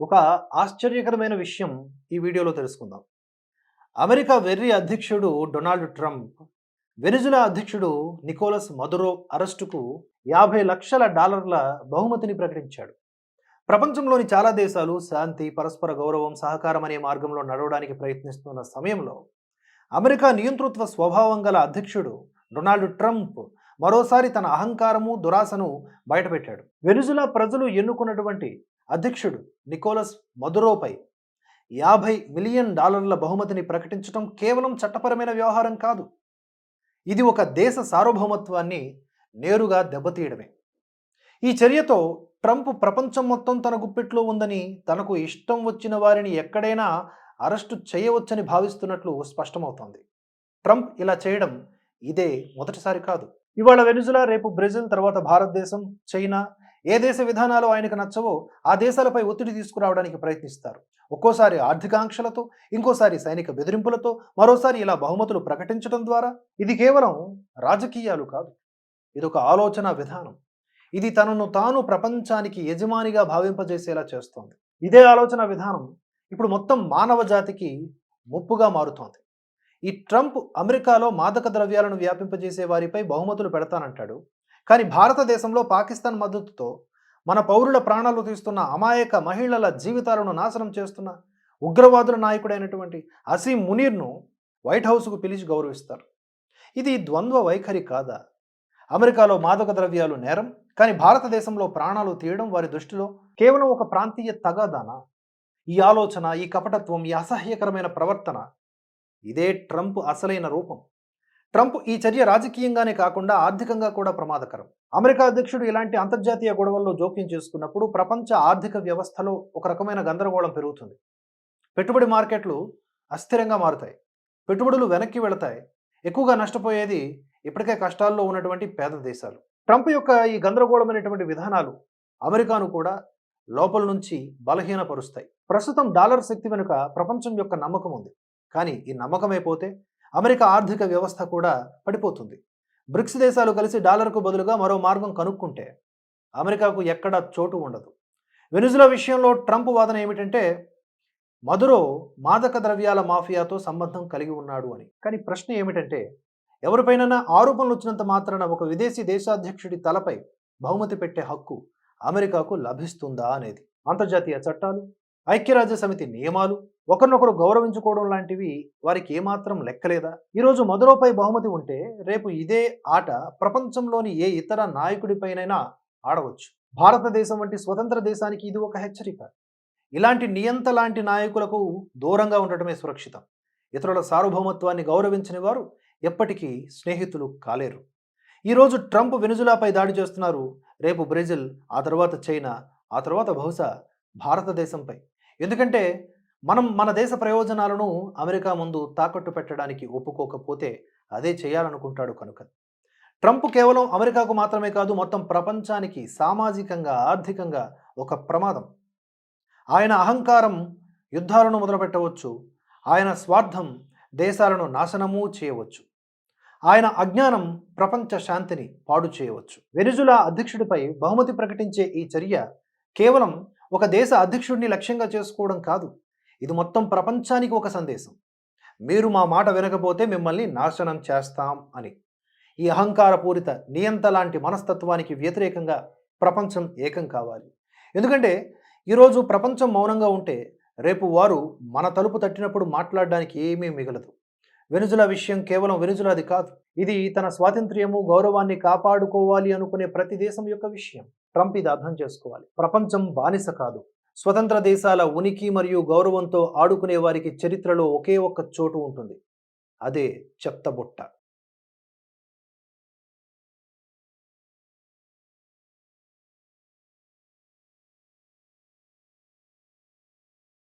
ఒక ఆశ్చర్యకరమైన విషయం ఈ వీడియోలో తెలుసుకుందాం. అమెరికా వెర్రి అధ్యక్షుడు డొనాల్డ్ ట్రంప్ వెనిజులా అధ్యక్షుడు నికోలస్ మదురో అరెస్టుకు యాభై లక్షల డాలర్ల బహుమతిని ప్రకటించాడు. ప్రపంచంలోని చాలా దేశాలు శాంతి పరస్పర గౌరవం సహకారం అనే మార్గంలో నడవడానికి ప్రయత్నిస్తున్న సమయంలో అమెరికా నియంతృత్వ స్వభావం గల అధ్యక్షుడు డొనాల్డ్ ట్రంప్ మరోసారి తన అహంకారము దురాశను బయటపెట్టాడు. వెనుజులా ప్రజలు ఎన్నుకున్నటువంటి అధ్యక్షుడు నికోలస్ మదురోపై యాభై మిలియన్ డాలర్ల బహుమతిని ప్రకటించడం కేవలం చట్టపరమైన వ్యవహారం కాదు. ఇది ఒక దేశ సార్వభౌమత్వాన్ని నేరుగా దెబ్బతీయడమే. ఈ చర్యతో ట్రంప్ ప్రపంచం మొత్తం తన గుప్పిట్లో ఉందని తనకు ఇష్టం వచ్చిన వారిని ఎక్కడైనా అరెస్టు చేయవచ్చని భావిస్తున్నట్లు స్పష్టమవుతోంది. ట్రంప్ ఇలా చేయడం ఇదే మొదటిసారి కాదు. ఇవాళ వెనుజులా రేపు బ్రెజిల్ తర్వాత భారతదేశం చైనా ఏ దేశ విధానాలు ఆయనకు నచ్చవో ఆ దేశాలపై ఒత్తిడి తీసుకురావడానికి ప్రయత్నిస్తారు. ఒక్కోసారి ఆర్థికాంక్షలతో ఇంకోసారి సైనిక బెదిరింపులతో మరోసారి ఇలా బహుమతులు ప్రకటించడం ద్వారా ఇది కేవలం రాజకీయాలు కాదు. ఇదొక ఆలోచన విధానం. ఇది తనను తాను ప్రపంచానికి యజమానిగా భావింపజేసేలా చేస్తోంది. ఇదే ఆలోచన విధానం ఇప్పుడు మొత్తం మానవ జాతికి ముప్పుగా మారుతోంది. ఈ ట్రంప్ అమెరికాలో మాదక ద్రవ్యాలను వ్యాపింపజేసే వారిపై బహుమతులు పెడతానంటాడు. కానీ భారతదేశంలో పాకిస్తాన్ మద్దతుతో మన పౌరుల ప్రాణాలు తీస్తున్న అమాయక మహిళల జీవితాలను నాశనం చేస్తున్న ఉగ్రవాదుల నాయకుడైనటువంటి అసీం మునీర్ను వైట్ హౌస్కు పిలిచి గౌరవిస్తారు. ఇది ద్వంద్వ వైఖరి కాదా? అమెరికాలో మాదక ద్రవ్యాలు నేరం కానీ భారతదేశంలో ప్రాణాలు తీయడం వారి దృష్టిలో కేవలం ఒక ప్రాంతీయ తగాదానా? ఈ ఆలోచన ఈ కపటత్వం ఈ అసహ్యకరమైన ప్రవర్తన ఇదే ట్రంప్ అసలైన రూపం. ట్రంప్ ఈ చర్య రాజకీయంగానే కాకుండా ఆర్థికంగా కూడా ప్రమాదకరం. అమెరికా అధ్యక్షుడు ఇలాంటి అంతర్జాతీయ గొడవల్లో జోక్యం చేసుకున్నప్పుడు ప్రపంచ ఆర్థిక వ్యవస్థలో ఒక రకమైన గందరగోళం పెరుగుతుంది. పెట్టుబడి మార్కెట్లు అస్థిరంగా మారుతాయి. పెట్టుబడులు వెనక్కి వెళతాయి. ఎక్కువగా నష్టపోయేది ఇప్పటికే కష్టాల్లో ఉన్నటువంటి పేద దేశాలు. ట్రంప్ యొక్క ఈ గందరగోళమైనటువంటి విధానాలు అమెరికాను కూడా లోపల నుంచి బలహీనపరుస్తాయి. ప్రస్తుతం డాలర్ శక్తి వెనుక ప్రపంచం యొక్క నమ్మకం ఉంది. కానీ ఈ నమ్మకమైపోతే అమెరికా ఆర్థిక వ్యవస్థ కూడా పడిపోతుంది. బ్రిక్స్ దేశాలు కలిసి డాలర్కు బదులుగా మరో మార్గం కనుక్కుంటే అమెరికాకు ఎక్కడ చోటు ఉండదు. వెనుజులా విషయంలో ట్రంప్ వాదన ఏమిటంటే మధురో మాదక ద్రవ్యాల మాఫియాతో సంబంధం కలిగి ఉన్నాడు అని. కానీ ప్రశ్న ఏమిటంటే ఎవరిపైనైనా ఆరోపణలు వచ్చినంత మాత్రాన ఒక విదేశీ దేశాధ్యక్షుడి తలపై బహుమతి పెట్టే హక్కు అమెరికాకు లభిస్తుందా అనేది. అంతర్జాతీయ చట్టాలు ఐక్యరాజ్య సమితి నియమాలు ఒకరినొకరు గౌరవించుకోవడం లాంటివి వారికి ఏమాత్రం లెక్కలేదా? ఈరోజు మధురపై బహుమతి ఉంటే రేపు ఇదే ఆట ప్రపంచంలోని ఏ ఇతర నాయకుడిపైనైనా ఆడవచ్చు. భారతదేశం వంటి స్వతంత్ర దేశానికి ఇది ఒక హెచ్చరిక. ఇలాంటి నియంత లాంటి నాయకులకు దూరంగా ఉండటమే సురక్షితం. ఇతరుల సార్వభౌమత్వాన్ని గౌరవించని వారు ఎప్పటికీ స్నేహితులు కాలేరు. ఈరోజు ట్రంప్ వెనుజులాపై దాడి చేస్తున్నారు. రేపు బ్రెజిల్ ఆ తర్వాత చైనా ఆ తర్వాత బహుశా భారతదేశంపై. ఎందుకంటే మనం మన దేశ ప్రయోజనాలను అమెరికా ముందు తాకట్టు పెట్టడానికి ఒప్పుకోకపోతే అదే చేయాలనుకుంటాడు కనుక. ట్రంప్ కేవలం అమెరికాకు మాత్రమే కాదు మొత్తం ప్రపంచానికి సామాజికంగా ఆర్థికంగా ఒక ప్రమాదం. ఆయన అహంకారం యుద్ధాలను మొదలుపెట్టవచ్చు. ఆయన స్వార్థం దేశాలను నాశనము చేయవచ్చు. ఆయన అజ్ఞానం ప్రపంచ శాంతిని పాడు చేయవచ్చు. వెనుజులా అధ్యక్షుడిపై బహుమతి ప్రకటించే ఈ చర్య కేవలం ఒక దేశ అధ్యక్షుడిని లక్ష్యంగా చేసుకోవడం కాదు. ఇది మొత్తం ప్రపంచానికి ఒక సందేశం. మీరు మా మాట వినకపోతే మిమ్మల్ని నాశనం చేస్తాం అని. ఈ అహంకారపూరిత నియంత లాంటి మనస్తత్వానికి వ్యతిరేకంగా ప్రపంచం ఏకం కావాలి. ఎందుకంటే ఈరోజు ప్రపంచం మౌనంగా ఉంటే రేపు వారు మన తలుపు తట్టినప్పుడు మాట్లాడడానికి ఏమీ మిగలదు. వెనుజుల విషయం కేవలం వెనుజులాది కాదు. ఇది తన స్వాతంత్ర్యము గౌరవాన్ని కాపాడుకోవాలి అనుకునే ప్రతి దేశం యొక్క విషయం. ట్రంప్ ఇది అర్థం చేసుకోవాలి. ప్రపంచం బానిస కాదు. స్వతంత్ర దేశాల ఉనికి మరియు గౌరవంతో ఆడుకునే వారికి చరిత్రలో ఒకే ఒక్క చోటు ఉంటుంది. అదే చెత్తబుట్ట